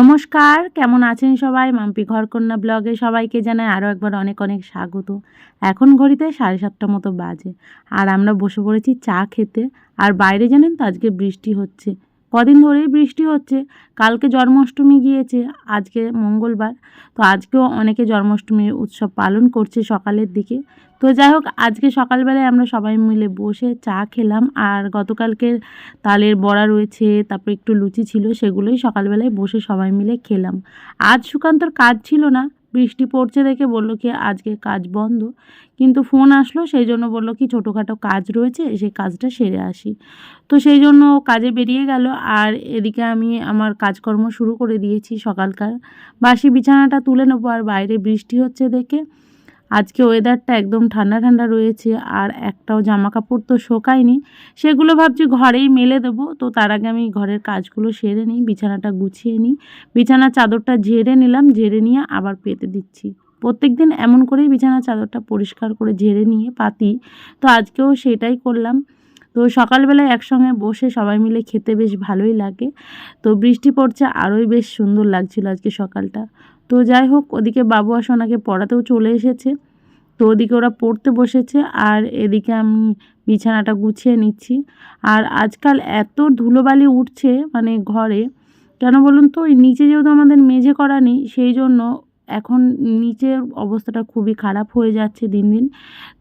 নমস্কার, কেমন আছেন সবাই? মাম্পি ঘরকন্যা ব্লগে সবাইকে জানাই আরও একবার অনেক অনেক স্বাগত। এখন ঘড়িতে সাড়ে সাতটা মতো বাজে। আর আমরা বসে পড়েছি চা খেতে। আর বাইরে জানেন তো আজকে বৃষ্টি হচ্ছে। কদিন ধরেই বৃষ্টি হচ্ছে। কালকে জন্মাষ্টমী গিয়েছে, আজকে মঙ্গলবার। তো আজকেও অনেকে জন্মাষ্টমীর উৎসব পালন করছে সকালের দিকে। তো যাই হোক, আজকে সকালবেলায় আমরা সবাই মিলে বসে চা খেলাম। আর গতকালকের তালের বড়া রয়েছে, তারপর একটু লুচি ছিল, সেগুলোই সকালবেলায় বসে সবাই মিলে খেলাম। আজ সুকান্তর কাজ ছিল না বৃষ্টি পড়ছে দেখে বলল কি, আজকে কাজ বন্ধ। কিন্তু ফোন আসলো, সেই জন্য বলল কি, ছোটোখাটো কাজ রয়েছে সেই কাজটা সেরে আসি। তো সেই জন্য কাজে বেরিয়ে গেল, আর এদিকে আমি আমার কাজকর্ম শুরু করে দিয়েছি সকালকার। বাসি বিছানাটা তুলে নেব, আর বাইরে বৃষ্টি হচ্ছে দেখে। আজকে ওয়েদারটা একদম ঠান্ডা ঠান্ডা রয়েছে, আর একটাও জামা কাপড় তো শোকায়নি। সেগুলো ভাবছি ঘরেই মেলে দেবো, তো তার আগে আমি ঘরের কাজগুলো সেরে নিই, বিছানাটা গুছিয়ে নিই। বিছানার চাদরটা ঝেড়ে নিলাম, ঝেড়ে নিয়ে আবার পেতে দিচ্ছি। প্রত্যেক দিন এমন করেই বিছানার চাদরটা পরিষ্কার করে ঝেড়ে নিয়ে পাতি, তো আজকেও সেটাই করলাম। তো সকালবেলায় একসঙ্গে বসে সবাই মিলে খেতে বেশ ভালোই লাগে, তো বৃষ্টি পড়ছে, আরোই বেশ সুন্দর লাগছিল আজকে সকালটা। তো যাই হোক, ওদিকে বাবু আর সোনাকে পড়াতেও চলে এসেছে। তো ওদিকে ওরা পড়তে বসেছে আর এদিকে আমি বিছানাটা গুছিয়ে নিচ্ছি। আর আজকাল এত ধুলোবালি উঠছে মানে ঘরে, কেন বলুন তো, ওই নিচে যেহেতু আমাদের মেঝে করা নেই, সেই জন্য এখন নিচের অবস্থাটা খুবই খারাপ হয়ে যাচ্ছে দিন দিন।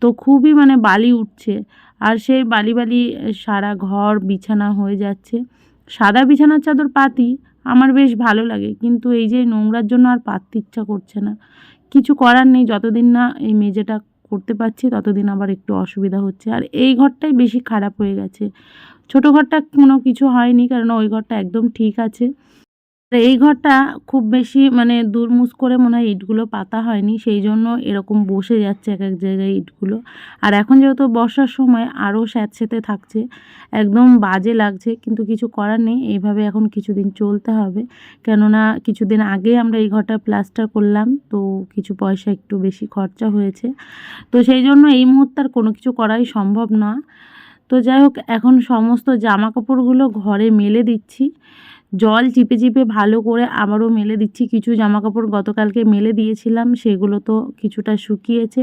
তো খুবই মানে বালি উঠছে আর সেই বালি বালি সারা ঘর বিছানা হয়ে যাচ্ছে। সাদা বিছানার চাদর পাতি আমার বেশ ভালো লাগে। কিন্তু এই যে নোংরার জন্য আর পাততে ইচ্ছা করছে না। কিছু করার নেই, যতদিন না এই মেঝেটা করতে পারছি, ততদিন আবার একটু অসুবিধা হচ্ছে। আর এই ঘরটাই বেশি খারাপ হয়ে গেছে। ছোটো ঘরটা কোনো কিছু হয়নি, কারণ ওই ঘরটা একদম ঠিক আছে। এই ঘরটা খুব বেশি মানে দুরমুস করে মনে হয় ইটগুলো পাতা হয়নি, সেই জন্য এরকম বসে যাচ্ছে এক এক জায়গায় ইটগুলো। আর এখন যেহেতু বর্ষার সময় আরও স্যাঁতসেঁতে থাকছে, একদম বাজে লাগছে, কিন্তু কিছু করার নেই, এইভাবে এখন কিছুদিন চলতে হবে। কেননা কিছুদিন আগে আমরা এই ঘরটা প্লাস্টার করলাম, তো কিছু পয়সা একটু বেশি খরচা হয়েছে। তো সেই জন্য এই মুহূর্তে আর কোনো কিছু করাই সম্ভব না। তো যাই হোক, এখন সমস্ত জামা কাপড়গুলো ঘরে মেলে দিচ্ছি। জল চিপে চিপে ভালো করে আবারও মেলে দিচ্ছি। কিছু জামা কাপড় গতকালকে মেলে দিয়েছিলাম, সেগুলো তো কিছুটা শুকিয়েছে।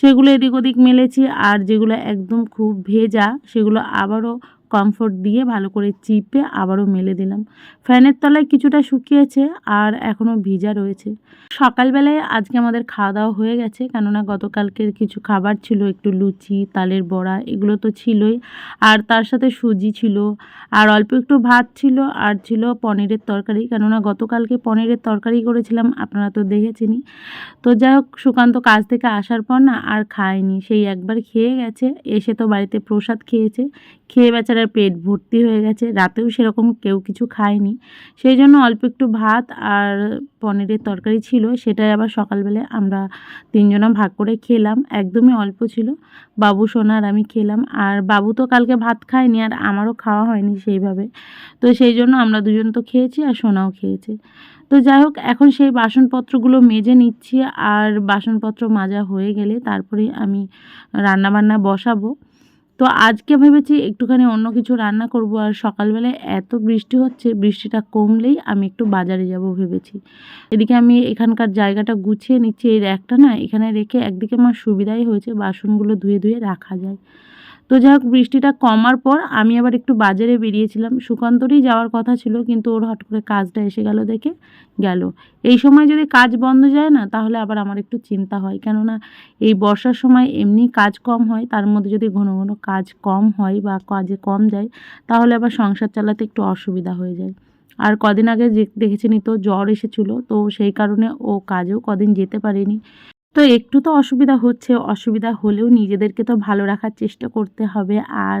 সেগুলো এদিক ওদিক মেলেছি, আর যেগুলো একদম খুব ভেজা, সেগুলো আবারও কমফোর্ট দিয়ে ভালো করে চিপে আবারও মেলে দিলাম। ফ্যানের তলায় কিছুটা শুকিয়েছে আর এখনও ভিজা রয়েছে। সকালবেলায় আজকে আমাদের খাওয়া দাওয়া হয়ে গেছে, কেননা গতকালকের কিছু খাবার ছিল, একটু লুচি, তালের বড়া, এগুলো তো ছিলই। আর তার সাথে সুজি ছিল, আর অল্প একটু ভাত ছিল, আর ছিল পনিরের তরকারি। কেননা গতকালকে পনিরের তরকারি করেছিলাম, আপনারা তো দেখেছেনই। তো যাই হোক, সুকান্ত কাজ থেকে আসার পর না আর খায়নি। সেই একবার খেয়ে গেছে, এসে তো বাড়িতে প্রসাদ খেয়েছে। খেয়ে বেচারার পেট ভর্তি হয়ে গেছে। রাতেও সেরকম কেউ কিছু খায়নি। সেই জন্য অল্প একটু ভাত আর পনিরের তরকারি ছিল। সেটাই আবার সকালবেলায় আমরা তিনজনা ভাগ করে খেলাম। একদমই অল্প ছিল। বাবু সোনার আমি খেলাম। আর বাবু তো কালকে ভাত খায়নি আর আমারও খাওয়া হয়নি সেইভাবে। তো সেই জন্য আমরা দুজন তো খেয়েছি আর সোনাও খেয়েছে। তো যাই হোক, এখন সেই বাসনপত্রগুলো মেজে নিচ্ছি। আর বাসনপত্র মাজা হয়ে গেলে তারপরে আমি রান্নাবান্না বসাবো। তো আজকে ভেবেছি একটুখানি অন্য কিছু রান্না করব আর সকালবেলায় এত বৃষ্টি হচ্ছে, বৃষ্টিটা কমলেই আমি একটু বাজারে যাব ভেবেছি। এদিকে আমি এখানকার জায়গাটা গুছিয়ে নিচ্ছি এর একটা না এখানে রেখে একদিকে আমার সুবিধাই হয়েছে, বাসনগুলো ধুয়ে ধুয়ে রাখা যায়। তো যাই হোক, বৃষ্টিটা কমার পর আমি আবার একটু বাজারে বেরিয়েছিলাম। সুকান্তরই যাওয়ার কথা ছিল, কিন্তু ওর হট করে কাজটা এসে গেল দেখে গেল। এই সময় যদি কাজ বন্ধ যায় না, তাহলে আবার আমার একটু চিন্তা হয়। কেননা এই বর্ষার সময় এমনি কাজ কম হয়, তার মধ্যে যদি ঘন ঘন কাজ কম হয় বা কাজে কম যায়, তাহলে আবার সংসার চালাতে একটু অসুবিধা হয়ে যায়। আর কদিন আগে যে দেখেছিনি তো জ্বর এসেছিল, তো সেই কারণে ও কাজেও কদিন যেতে পারেনি। তো একটু তো অসুবিধা হচ্ছে, অসুবিধা হলেও নিজেদেরকে তো ভালো রাখার চেষ্টা করতে হবে। আর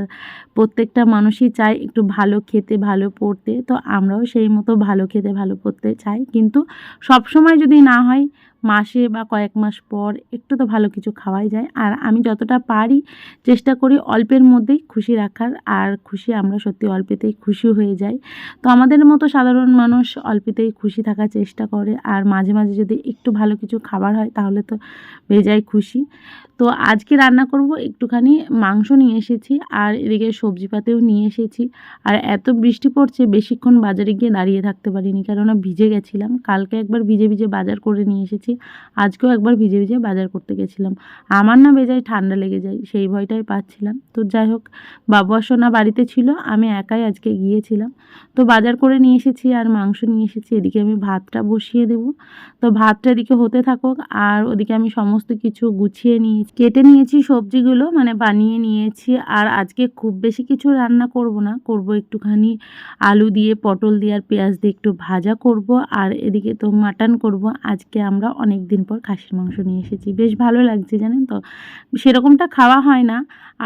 প্রত্যেকটা মানুষই চায় একটু ভালো খেতে, ভালো পড়তে। তো আমরাও সেই মতো ভালো খেতে, ভালো পড়তে চাই। কিন্তু সব সময় যদি না হয় মাসে বা কয়েক মাস পর একটু তো ভালো কিছু খাওয়াই যায়। আর আমি যতটা পারি চেষ্টা করি অল্পের মধ্যেই খুশি রাখার। আর খুশি আমরা সত্যি অল্পেতেই খুশি হয়ে যাই। তো আমাদের মতো সাধারণ মানুষ অল্পেতেই খুশি থাকার চেষ্টা করে। আর মাঝে মাঝে যদি একটু ভালো কিছু খাবার হয় তাহলে তো বেজায় খুশি। তো আজকে রান্না করব একটুখানি মাংস নিয়ে এসেছি আর এদিকে সবজিপাতেও নিয়ে এসেছি। আর এত বৃষ্টি পড়ছে বেশিক্ষণ বাজারে গিয়ে দাঁড়িয়ে থাকতে পারিনি কেননা ভিজে গেছিলাম। কালকে একবার ভিজে ভিজে বাজার করে নিয়ে এসেছি। আজকেও একবার ভিজে ভিজে বাজার করতে গেছিলাম। আমার না বেজায় ঠান্ডা লেগে যায়, সেই ভয়টাই পাচ্ছিলাম। তো যাই হোক, বাবু সোনা বাড়িতে ছিল, আমি একাই আজকে গিয়েছিলাম। তো বাজার করে নিয়ে এসেছি আর মাংস নিয়ে এসেছি। এদিকে আমি ভাতটা বসিয়ে দেব। তো ভাতটা এদিকে হতে থাকুক, আর ওদিকে আমি সমস্ত কিছু গুছিয়ে নিয়েছি। কেটে নিয়েছি সবজিগুলো মানে বানিয়ে নিয়েছি। আর আজকে খুব বেশি কিছু রান্না করব না। করব একটুখানি আলু দিয়ে, পটল দিয়ে আর পেঁয়াজ দিয়ে একটু ভাজা করব। আর এদিকে তো মাটন করব। আজকে আমরা অনেক দিন পর খাসির মাংস নিয়ে এসেছি। বেশ ভালো লাগছে, জানেন তো? সেরকমটা খাওয়া হয় না।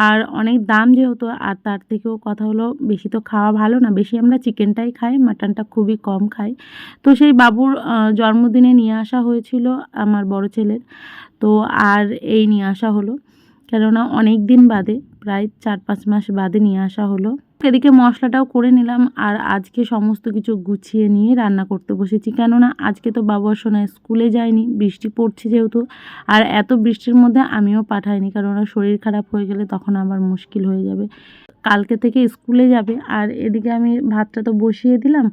আর অনেক দাম যেহেতু, আর তার থেকেও কথা হলো বেশি তো খাওয়া ভালো না। বেশি আমরা চিকেনটাই খাই, মাটনটা খুবই কম খাই। তো সেই বাবুর জন্মদিনে নিয়ে আসা হয়েছিল আমার বড় ছেলের। তো আর এই নিয়ে আসা হলো। কেননা অনেক দিন বাদে, প্রায় চার পাঁচ মাস বাদে নিয়ে আসা হলো। এদিকে মশলাটাও করে নিলাম আর আজকে সমস্ত কিছু গুছিয়ে নিয়ে রান্না করতে বসেছি। কেননা আজকে তো বাবার সোনায় স্কুলে যায়নি, বৃষ্টি পড়ছে যেহেতু। আর এত বৃষ্টির মধ্যে আমিও পাঠাইনি কেননা শরীর খারাপ হয়ে গেলে তখন আমার মুশকিল হয়ে যাবে। কালকে থেকে স্কুলে যাবে। আর এদিকে আমি ভাতটা তো বসিয়ে দিলাম।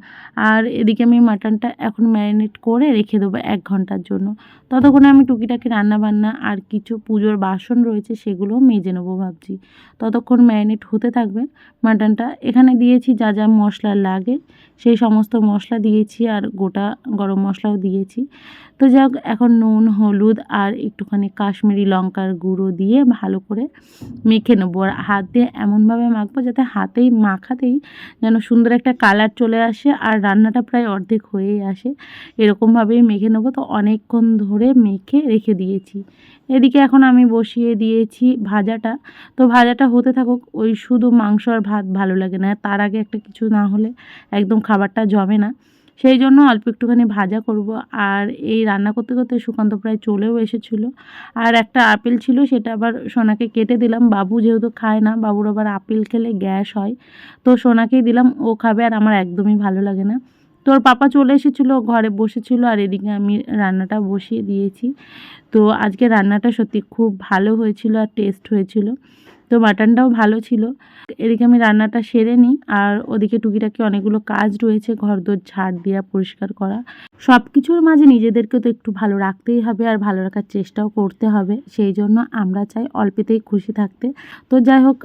আর এদিকে আমি মাটনটা এখন ম্যারিনেট করে রেখে দেবো এক ঘণ্টার জন্য। ততক্ষণে আমি টুকিটাকি রান্না বান্না আর কিছু পুজোর বাসন রয়েছে সেগুলোও মেজে নেব ভাবছি। ততক্ষণ ম্যারিনেট হতে থাকবে। মাটনটা এখানে দিয়েছি যা যা মশলা লাগে, সেই সমস্ত মশলা দিয়েছি আর গোটা গরম মশলাও দিয়েছি। তো যাক, এখন নুন, হলুদ আর একটুখানি কাশ্মীরি লঙ্কার গুঁড়ো দিয়ে ভালো করে মেখে নেব। আর হাত দিয়ে এমনভাবে মাখবো যাতে হাতেই মাখাতেই যেন সুন্দর একটা কালার চলে আসে আর রান্নাটা প্রায় অর্ধেক হয়েই আসে। এরকমভাবেই মেখে নেব। তো অনেকক্ষণ ধরে মেখে রেখে দিয়েছি। এদিকে এখন আমি বসিয়ে দিয়েছি ভাজাটা। তো ভাজাটা হতে থাকুক, ওই শুধু মাংস আর ভাত ভালো লাগে না। তার আগে একটা কিছু না হলে একদম খাবারটা জমে না। সেই জন্য অল্প একটুখানি ভাজা করব। আর এই রান্না করতে করতে সুকান্ত প্রায় চলেও এসেছিল। আর একটা আপেল ছিল, সেটা আবার সোনাকে কেটে দিলাম। বাবু যেহেতু খায় না, বাবুর আবার আপেল খেলে গ্যাস হয়। তো সোনাকেই দিলাম, ও খাবে আর আমার একদমই ভালো লাগে না। তোর পাপা চলে এসেছিল ঘরে বসেছিল, আর এদিকে আমি রান্নাটা বসিয়ে দিয়েছি। তো আজকে রান্নাটা সত্যি খুব ভালো হয়েছিল আর টেস্ট হয়েছিল। তো মাটনটাও ভালো ছিল। এদিকে আমি রান্নাটা সেরে নিই আর ওদিকে টুকিটাকি অনেকগুলো কাজ রয়েছে ঘর দোর ঝাড় দেওয়া পরিষ্কার করা। সব কিছুর মাঝে নিজেদেরকে তো একটু ভালো রাখতেই হবে আর ভালো রাখার চেষ্টাও করতে হবে। সেই জন্য আমরা চাই অল্পেতেই খুশি থাকতে। তো যাই হোক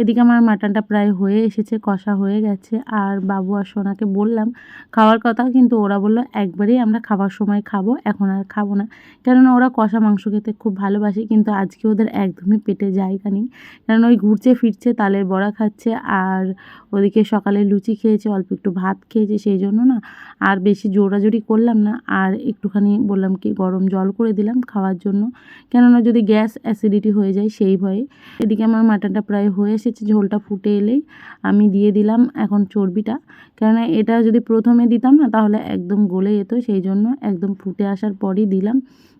এদিকে আমার মাটনটা প্রায় হয়ে এসেছে, কষা হয়ে গেছে। আর বাবু আর সোনাকে বললাম, খাওয়ার কথা কিন্তু ওরা বলল, একবারেই আমরা খাবার সময় খাব, এখন আর খাব না। কেননা ওরা কষা মাংস খেতে খুব ভালোবাসে, কিন্তু আজকে ওদের একদমই পেটে জায়গা নেই। কারণ ওই ঘুরছে, ফিরছে, তালের বড়া খাচ্ছে আর ওদিকে সকালে লুচি খেয়েছে, অল্প একটু ভাত খেয়েছে সেই জন্য না আর বেশি জোড়াজোড়ি করলাম না। আর একটুখানি বললাম কি, গরম জল করে দিলাম খাওয়ার জন্য। কেননা যদি গ্যাস অ্যাসিডিটি হয়ে যায় সেই ভয়ে। এদিকে আমার মাটনটা প্রায় হয়ে এসেছে, ঝোলটা ফুটে এলেই আমি দিয়ে দিলাম এখন চর্বিটা। কেননা এটা যদি প্রথমে দিতাম না তাহলে একদম গলে যেত, সেই জন্য একদম ফুটে আসার পরই দিলাম।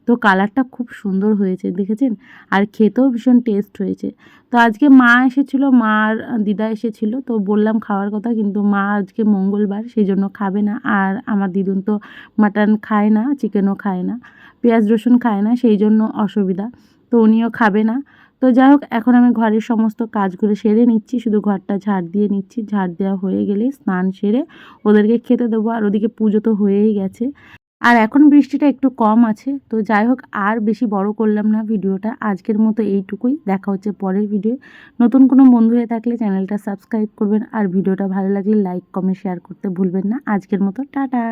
তো কালারটা খুব সুন্দর হয়েছে, দেখেছেন? আর খেতেও ভীষণ টেস্ট হয়েছে। তো আজকে মা এসেছিল, মা আর দিদা এসেছিল, তো বললাম খাওয়ার কথা, কিন্তু মা আজকে মঙ্গলবার, সেই জন্য খাবে না। আর আমার দিদুন তো মাটন খায় না চিকেনও খায় না, পেঁয়াজ রসুন খায় না, সেই জন্য অসুবিধা, তো উনিও খাবে না। তো যাই হোক, এখন আমি ঘরের সমস্ত কাজগুলো সেরে নিচ্ছি, শুধু ঘরটা ঝাড় দিয়ে নিচ্ছি। ঝাড় দেওয়া হয়ে গেলে, স্নান সেরে ওদেরকে খেতে দেবো, আর ওদিকে পুজো তো হয়েই গেছে। আর এখন বৃষ্টিটা একটু কম আছে, তো যাই হোক আর বেশি বড় করলাম না ভিডিওটা। আজকের মতো এইটুকুই, দেখা হচ্ছে পরের ভিডিও নতুন কোনো বন্ধু হয়ে থাকলে চ্যানেলটা সাবস্ক্রাইব করবেন, আর ভিডিওটা ভালো লাগলে লাইক, কমেন্ট শেয়ার করতে ভুলবেন না। আজকের মতো, টাটা!